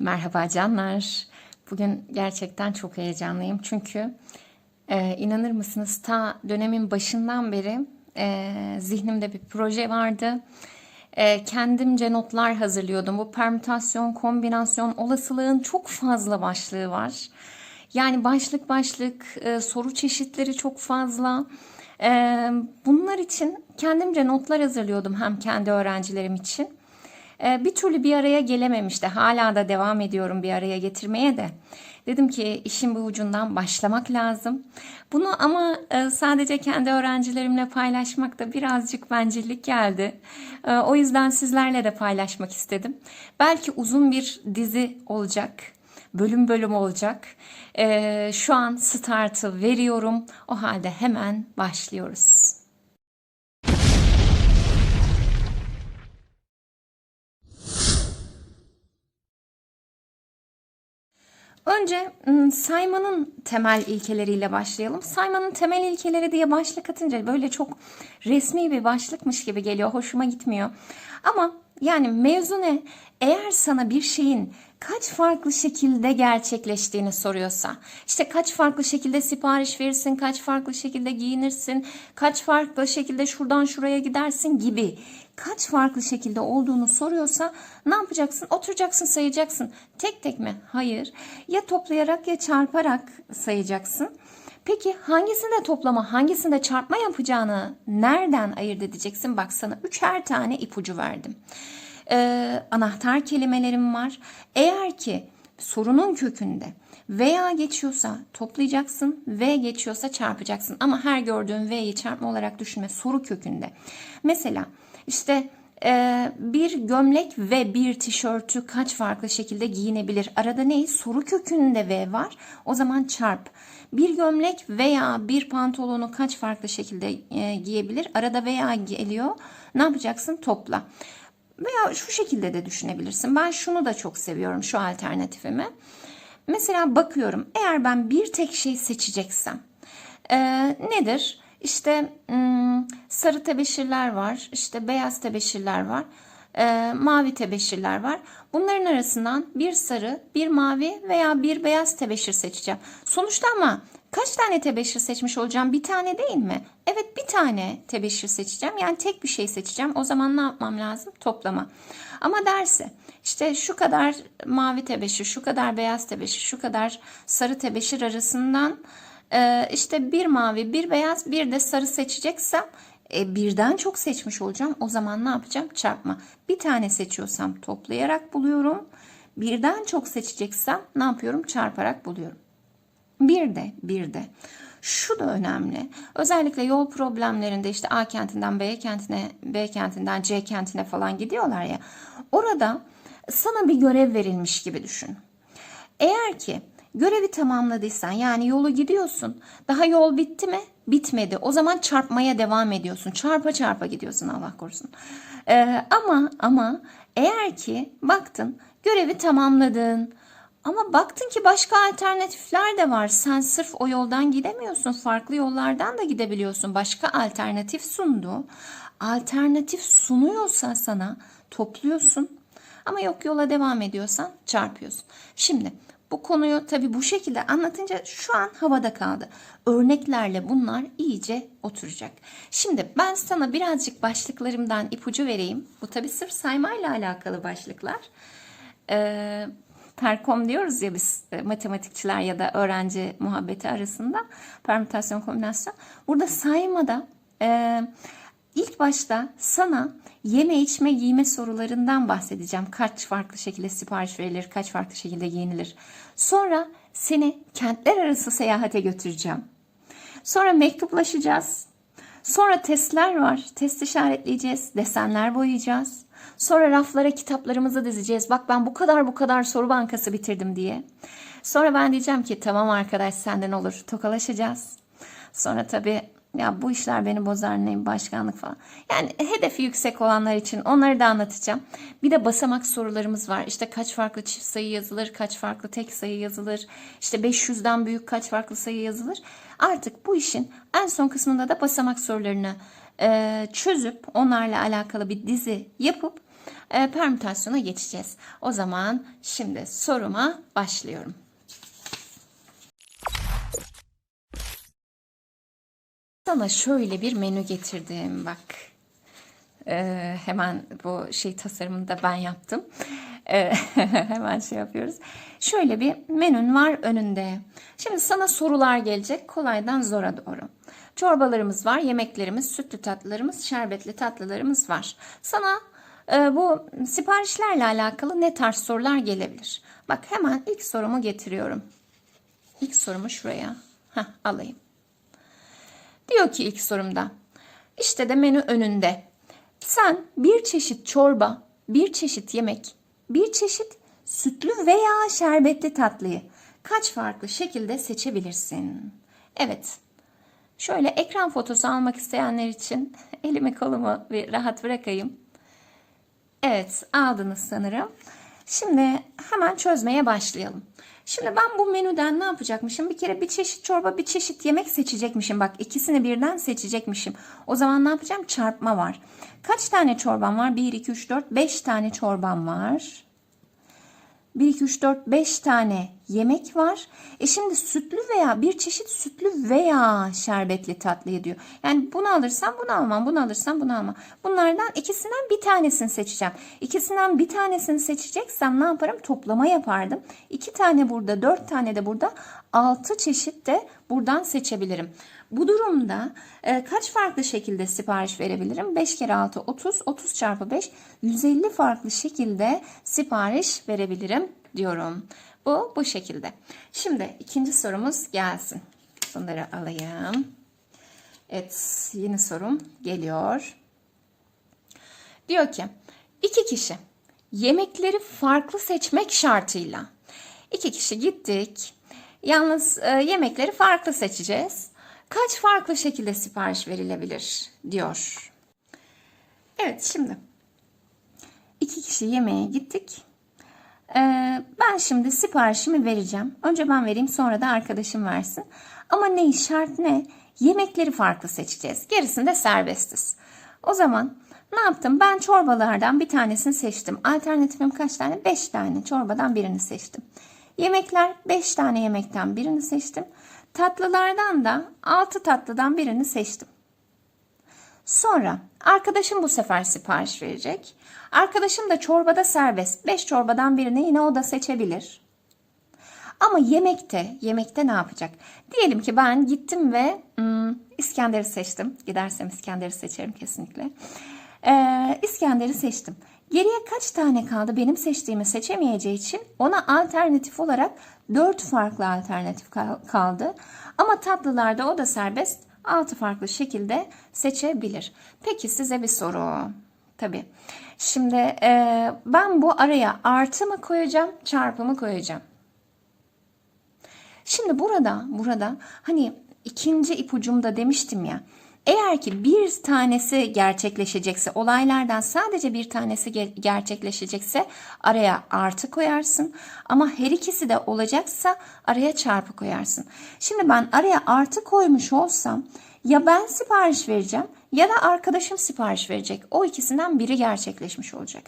Merhaba canlar. Bugün gerçekten çok heyecanlıyım çünkü e, inanır mısınız ta dönemin başından beri e, zihnimde bir proje vardı. E, kendimce notlar hazırlıyordum. Bu permütasyon, kombinasyon, olasılığın çok fazla başlığı var. Yani başlık başlık, e, soru çeşitleri çok fazla. E, bunlar için kendimce notlar hazırlıyordum hem kendi öğrencilerim için. Ee, bir türlü bir araya gelememişti. Hala da devam ediyorum bir araya getirmeye de. Dedim ki işin bu ucundan başlamak lazım. Bunu ama e, sadece kendi öğrencilerimle paylaşmak da birazcık bencillik geldi. E, O yüzden sizlerle de paylaşmak istedim. Belki uzun bir dizi olacak. Bölüm bölüm olacak. E, Şu an startı veriyorum. O halde hemen başlıyoruz. Önce saymanın temel ilkeleriyle başlayalım. Saymanın temel ilkeleri diye başlık atınca böyle çok resmi bir başlıkmış gibi geliyor. Hoşuma gitmiyor. Ama yani mevzu ne? Eğer sana bir şeyin kaç farklı şekilde gerçekleştiğini soruyorsa, işte kaç farklı şekilde sipariş verirsin, kaç farklı şekilde giyinirsin, kaç farklı şekilde şuradan şuraya gidersin gibi kaç farklı şekilde olduğunu soruyorsa ne yapacaksın? Oturacaksın sayacaksın. Tek tek mi? Hayır. Ya toplayarak ya çarparak sayacaksın. Peki hangisinde toplama, hangisinde çarpma yapacağını nereden ayırt edeceksin? Bak sana üçer tane ipucu verdim. Ee, anahtar kelimelerim var. Eğer ki sorunun kökünde veya geçiyorsa toplayacaksın, V geçiyorsa çarpacaksın. Ama her gördüğün V'yi çarpma olarak düşünme soru kökünde. Mesela işte e, bir gömlek ve bir tişörtü kaç farklı şekilde giyinebilir? Arada ne? Soru kökünde V var. O zaman çarp. Bir gömlek veya bir pantolonu kaç farklı şekilde e, giyebilir? Arada veya geliyor. Ne yapacaksın? Topla. Veya şu şekilde de düşünebilirsin. Ben şunu da çok seviyorum şu alternatifimi. Mesela bakıyorum eğer ben bir tek şey seçeceksem e, nedir? İşte hmm, sarı tebeşirler var, işte beyaz tebeşirler var, e, mavi tebeşirler var. Bunların arasından bir sarı, bir mavi veya bir beyaz tebeşir seçeceğim. Sonuçta ama kaç tane tebeşir seçmiş olacağım? Bir tane değil mi? Evet bir tane tebeşir seçeceğim. Yani tek bir şey seçeceğim. O zaman ne yapmam lazım? Toplama. Ama derse işte şu kadar mavi tebeşir, şu kadar beyaz tebeşir, şu kadar sarı tebeşir arasından ee, işte bir mavi, bir beyaz, bir de sarı seçeceksem e, birden çok seçmiş olacağım. O zaman ne yapacağım? Çarpma. Bir tane seçiyorsam toplayarak buluyorum. Birden çok seçeceksem ne yapıyorum? Çarparak buluyorum. Bir de, bir de. Şu da önemli. Özellikle yol problemlerinde işte A kentinden B kentine, B kentinden C kentine falan gidiyorlar ya. Orada sana bir görev verilmiş gibi düşün. Eğer ki Görevi tamamladıysan yani yolu gidiyorsun. Daha yol bitti mi? Bitmedi. O zaman çarpmaya devam ediyorsun. Çarpa çarpa gidiyorsun Allah korusun. Ee, ama ama eğer ki baktın görevi tamamladın. Ama baktın ki başka alternatifler de var. Sen sırf o yoldan gidemiyorsun. Farklı yollardan da gidebiliyorsun. Başka alternatif sundu. Alternatif sunuyorsa sana topluyorsun. Ama yok yola devam ediyorsan çarpıyorsun. Şimdi bu konuyu tabi bu şekilde anlatınca şu an havada kaldı. Örneklerle bunlar iyice oturacak. Şimdi ben sana birazcık başlıklarımdan ipucu vereyim. Bu tabi sırf saymayla alakalı başlıklar. Ee, perkom diyoruz ya biz e, matematikçiler ya da öğrenci muhabbeti arasında permütasyon kombinasyon. Burada saymada e, ilk başta sana Yeme içme giyme sorularından bahsedeceğim. Kaç farklı şekilde sipariş verilir, kaç farklı şekilde giyinilir. Sonra seni kentler arası seyahate götüreceğim. Sonra mektuplaşacağız. Sonra testler var. Test işaretleyeceğiz, desenler boyayacağız. Sonra raflara kitaplarımızı dizeceğiz. Bak ben bu kadar bu kadar soru bankası bitirdim diye. Sonra ben diyeceğim ki tamam arkadaş senden olur. Tokalaşacağız. Sonra tabii ya bu işler beni bozar neyim başkanlık falan. Yani hedefi yüksek olanlar için onları da anlatacağım. Bir de basamak sorularımız var. İşte kaç farklı çift sayı yazılır, kaç farklı tek sayı yazılır. İşte 500'den büyük kaç farklı sayı yazılır. Artık bu işin en son kısmında da basamak sorularını e, çözüp onlarla alakalı bir dizi yapıp e, permütasyona geçeceğiz. O zaman şimdi soruma başlıyorum. Sana şöyle bir menü getirdim bak. Ee, hemen bu şey tasarımını da ben yaptım. Ee, hemen şey yapıyoruz. Şöyle bir menün var önünde. Şimdi sana sorular gelecek kolaydan zora doğru. Çorbalarımız var, yemeklerimiz, sütlü tatlılarımız, şerbetli tatlılarımız var. Sana e, bu siparişlerle alakalı ne tarz sorular gelebilir? Bak hemen ilk sorumu getiriyorum. İlk sorumu şuraya. Heh, alayım. Diyor ki ilk sorumda. İşte de menü önünde. Sen bir çeşit çorba, bir çeşit yemek, bir çeşit sütlü veya şerbetli tatlıyı kaç farklı şekilde seçebilirsin? Evet. Şöyle ekran fotosu almak isteyenler için elimi kolumu bir rahat bırakayım. Evet, aldınız sanırım. Şimdi hemen çözmeye başlayalım. Şimdi ben bu menüden ne yapacakmışım? Bir kere bir çeşit çorba, bir çeşit yemek seçecekmişim. Bak ikisini birden seçecekmişim. O zaman ne yapacağım? Çarpma var. Kaç tane çorbam var? 1, 2, 3, 4, 5 tane çorbam var. 1, 2, 3, 4, 5 tane yemek var. E şimdi sütlü veya bir çeşit sütlü veya şerbetli tatlıyı diyor. Yani bunu alırsam bunu almam, bunu alırsam bunu almam. Bunlardan ikisinden bir tanesini seçeceğim. İkisinden bir tanesini seçeceksem ne yaparım? Toplama yapardım. İki tane burada, dört tane de burada. Altı çeşit de buradan seçebilirim. Bu durumda e, kaç farklı şekilde sipariş verebilirim? 5 kere 6 30, 30 çarpı 5 150 farklı şekilde sipariş verebilirim diyorum. Bu bu şekilde. Şimdi ikinci sorumuz gelsin. Bunları alayım. Evet yeni sorum geliyor. Diyor ki iki kişi yemekleri farklı seçmek şartıyla. İki kişi gittik. Yalnız e, yemekleri farklı seçeceğiz. Kaç farklı şekilde sipariş verilebilir diyor. Evet şimdi iki kişi yemeğe gittik. Ee, ben şimdi siparişimi vereceğim. Önce ben vereyim sonra da arkadaşım versin. Ama ne şart ne? Yemekleri farklı seçeceğiz. Gerisinde serbestiz. O zaman ne yaptım? Ben çorbalardan bir tanesini seçtim. Alternatifim kaç tane? 5 tane. Çorbadan birini seçtim. Yemekler 5 tane yemekten birini seçtim. Tatlılardan da 6 tatlıdan birini seçtim. Sonra arkadaşım bu sefer sipariş verecek. Arkadaşım da çorbada serbest. 5 çorbadan birini yine o da seçebilir. Ama yemekte, yemekte ne yapacak? Diyelim ki ben gittim ve hmm, İskender'i seçtim. Gidersem İskender'i seçerim kesinlikle. Ee, İskender'i seçtim. Geriye kaç tane kaldı? Benim seçtiğimi seçemeyeceği için ona alternatif olarak 4 farklı alternatif kal- kaldı. Ama tatlılarda o da serbest. 6 farklı şekilde seçebilir. Peki size bir soru. Tabii. Şimdi e, ben bu araya artı mı koyacağım, çarpı mı koyacağım? Şimdi burada, burada hani ikinci ipucumda demiştim ya. Eğer ki bir tanesi gerçekleşecekse, olaylardan sadece bir tanesi ge- gerçekleşecekse araya artı koyarsın. Ama her ikisi de olacaksa araya çarpı koyarsın. Şimdi ben araya artı koymuş olsam ya ben sipariş vereceğim ya da arkadaşım sipariş verecek. O ikisinden biri gerçekleşmiş olacak.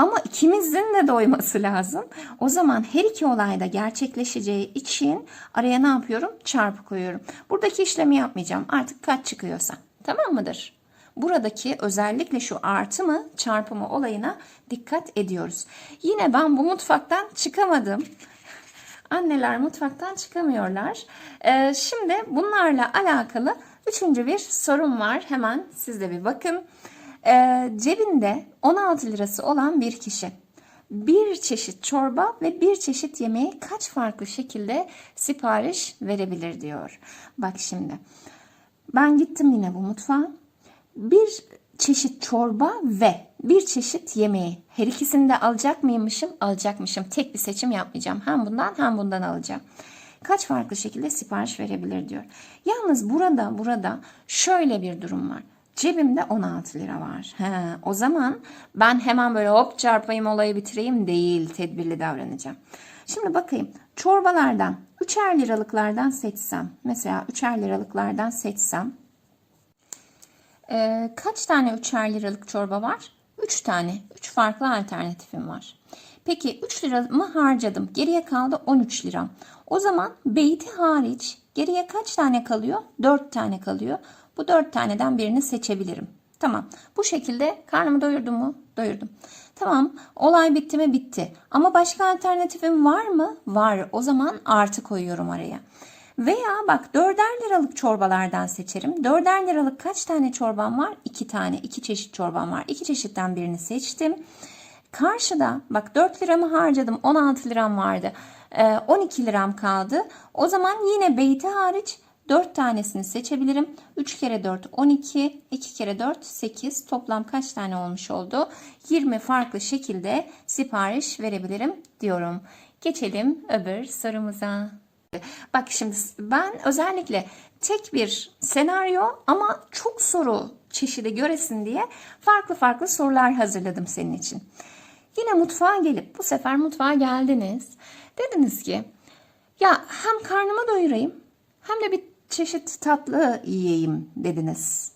Ama ikimizin de doyması lazım. O zaman her iki olayda gerçekleşeceği için araya ne yapıyorum? Çarpı koyuyorum. Buradaki işlemi yapmayacağım. Artık kaç çıkıyorsa. Tamam mıdır? Buradaki özellikle şu artı mı çarpı mı olayına dikkat ediyoruz. Yine ben bu mutfaktan çıkamadım. Anneler mutfaktan çıkamıyorlar. Ee, şimdi bunlarla alakalı üçüncü bir sorum var. Hemen siz de bir bakın. Ee, cebinde 16 lirası olan bir kişi bir çeşit çorba ve bir çeşit yemeği kaç farklı şekilde sipariş verebilir diyor. Bak şimdi ben gittim yine bu mutfağa. Bir çeşit çorba ve bir çeşit yemeği. Her ikisini de alacak mıymışım? Alacakmışım. Tek bir seçim yapmayacağım. Hem bundan hem bundan alacağım. Kaç farklı şekilde sipariş verebilir diyor. Yalnız burada burada şöyle bir durum var. Cebimde 16 lira var. He, o zaman ben hemen böyle hop çarpayım olayı bitireyim değil. Tedbirli davranacağım. Şimdi bakayım. Çorbalardan 3'er liralıklardan seçsem. Mesela 3'er liralıklardan seçsem. Ee, kaç tane 3'er liralık çorba var? 3 tane, 3 farklı alternatifim var. Peki 3 liramı harcadım. Geriye kaldı 13 liram. O zaman beyti hariç geriye kaç tane kalıyor? 4 tane kalıyor. Bu 4 taneden birini seçebilirim. Tamam. Bu şekilde karnımı doyurdum mu? Doyurdum. Tamam. Olay bitti mi? Bitti. Ama başka alternatifim var mı? Var. O zaman artı koyuyorum araya. Veya bak dörder liralık çorbalardan seçerim. Dörder liralık kaç tane çorbam var? İki tane. iki çeşit çorbam var. İki çeşitten birini seçtim. Karşıda bak 4 liramı harcadım 16 liram vardı. Ee, 12 liram kaldı. O zaman yine beyti hariç 4 tanesini seçebilirim. 3 kere 4 12, 2 kere 4 8. Toplam kaç tane olmuş oldu? 20 farklı şekilde sipariş verebilirim diyorum. Geçelim öbür sorumuza. Bak şimdi ben özellikle tek bir senaryo ama çok soru çeşidi göresin diye farklı farklı sorular hazırladım senin için. Yine mutfağa gelip bu sefer mutfağa geldiniz. Dediniz ki ya hem karnımı doyurayım hem de bir çeşit tatlı yiyeyim dediniz.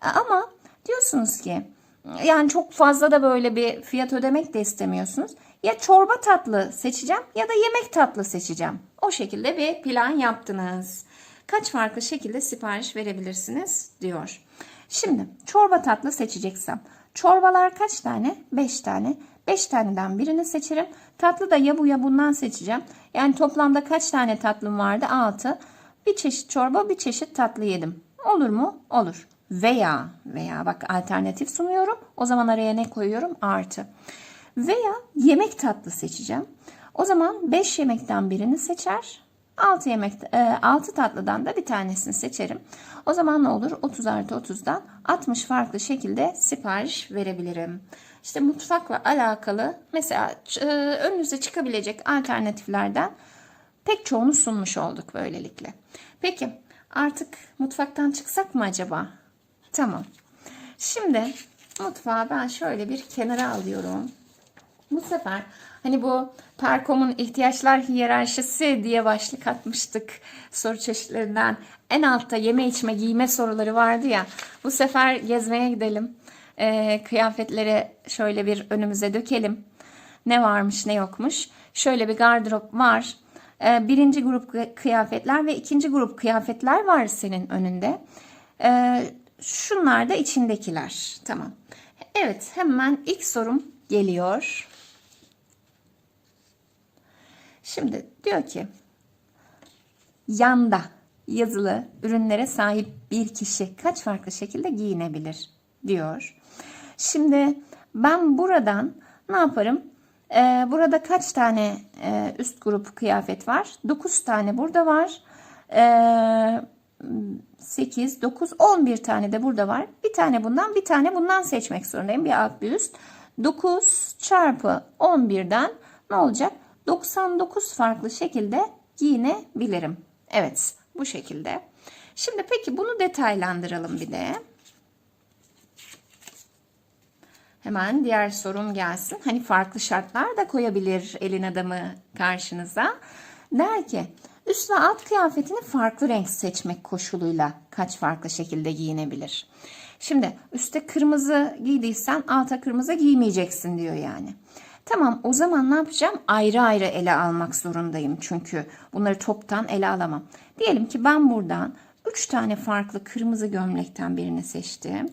Ama diyorsunuz ki yani çok fazla da böyle bir fiyat ödemek de istemiyorsunuz. Ya çorba tatlı seçeceğim ya da yemek tatlı seçeceğim. O şekilde bir plan yaptınız. Kaç farklı şekilde sipariş verebilirsiniz diyor. Şimdi çorba tatlı seçeceksem çorbalar kaç tane? 5 tane. 5 taneden birini seçerim. Tatlı da ya bu ya bundan seçeceğim. Yani toplamda kaç tane tatlım vardı? 6. Bir çeşit çorba, bir çeşit tatlı yedim. Olur mu? Olur. Veya veya bak alternatif sunuyorum. O zaman araya ne koyuyorum? Artı. Veya yemek tatlı seçeceğim. O zaman 5 yemekten birini seçer. 6 yemek 6 tatlıdan da bir tanesini seçerim. O zaman ne olur? 30 artı 30'dan 60 farklı şekilde sipariş verebilirim. İşte mutfakla alakalı mesela e, önünüze çıkabilecek alternatiflerden pek çoğunu sunmuş olduk böylelikle. Peki artık mutfaktan çıksak mı acaba? Tamam. Şimdi mutfağı ben şöyle bir kenara alıyorum. Bu sefer hani bu Perkom'un ihtiyaçlar hiyerarşisi diye başlık atmıştık soru çeşitlerinden. En altta yeme içme giyme soruları vardı ya. Bu sefer gezmeye gidelim. Ee, kıyafetleri şöyle bir önümüze dökelim. Ne varmış ne yokmuş. Şöyle bir gardırop var. Ee, birinci grup kıyafetler ve ikinci grup kıyafetler var senin önünde. Ee, şunlar da içindekiler. Tamam. Evet hemen ilk sorum geliyor. Şimdi diyor ki yanda yazılı ürünlere sahip bir kişi kaç farklı şekilde giyinebilir diyor. Şimdi ben buradan ne yaparım? Ee, burada kaç tane e, üst grup kıyafet var? 9 tane burada var. Ee, 8, 9, 11 tane de burada var. Bir tane bundan bir tane bundan seçmek zorundayım. Bir alt bir üst. 9 çarpı 11'den ne olacak? 99 farklı şekilde giyinebilirim. Evet bu şekilde. Şimdi peki bunu detaylandıralım bir de. Hemen diğer sorum gelsin. Hani farklı şartlar da koyabilir elin adamı karşınıza. Der ki üst ve alt kıyafetini farklı renk seçmek koşuluyla kaç farklı şekilde giyinebilir? Şimdi üstte kırmızı giydiysen alta kırmızı giymeyeceksin diyor yani. Tamam o zaman ne yapacağım? Ayrı ayrı ele almak zorundayım çünkü bunları toptan ele alamam. Diyelim ki ben buradan 3 tane farklı kırmızı gömlekten birini seçtim.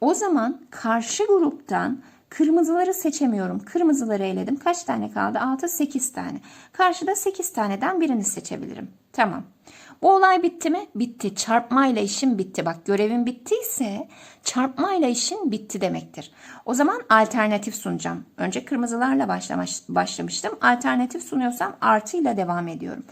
O zaman karşı gruptan kırmızıları seçemiyorum. Kırmızıları eledim. Kaç tane kaldı? 6, 8 tane. Karşıda 8 taneden birini seçebilirim. Tamam. Bu olay bitti mi? Bitti. Çarpmayla işim bitti. Bak görevin bittiyse çarpmayla işin bitti demektir. O zaman alternatif sunacağım. Önce kırmızılarla başlamış, başlamıştım. Alternatif sunuyorsam artıyla devam ediyorum.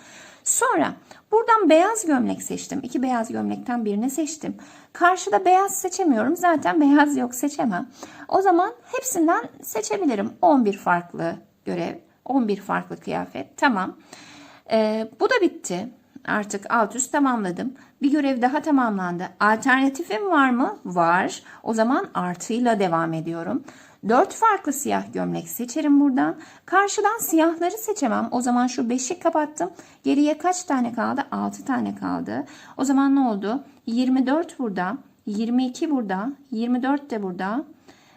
Sonra buradan beyaz gömlek seçtim. İki beyaz gömlekten birini seçtim. Karşıda beyaz seçemiyorum. Zaten beyaz yok seçemem. O zaman hepsinden seçebilirim. 11 farklı görev. 11 farklı kıyafet. Tamam. Ee, bu da bitti. Artık alt üst tamamladım. Bir görev daha tamamlandı. Alternatifim var mı? Var. O zaman artıyla devam ediyorum. 4 farklı siyah gömlek seçerim buradan. Karşıdan siyahları seçemem. O zaman şu 5'i kapattım. Geriye kaç tane kaldı? 6 tane kaldı. O zaman ne oldu? 24 burada. 22 burada. 24 de burada.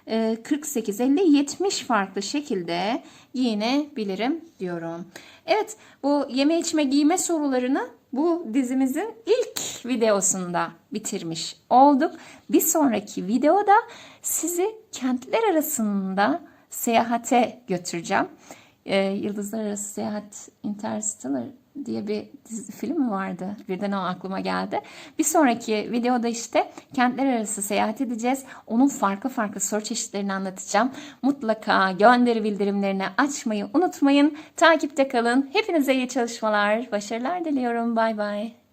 e, 48, 50, 70 farklı şekilde giyinebilirim diyorum. Evet bu yeme içme giyme sorularını bu dizimizin ilk videosunda bitirmiş olduk. Bir sonraki videoda sizi kentler arasında seyahate götüreceğim. Ee, Yıldızlar Arası Seyahat Interstellar diye bir dizi, film mi vardı? Birden o aklıma geldi. Bir sonraki videoda işte kentler arası seyahat edeceğiz. Onun farklı farklı soru çeşitlerini anlatacağım. Mutlaka gönderi bildirimlerini açmayı unutmayın. Takipte kalın. Hepinize iyi çalışmalar. Başarılar diliyorum. Bay bay.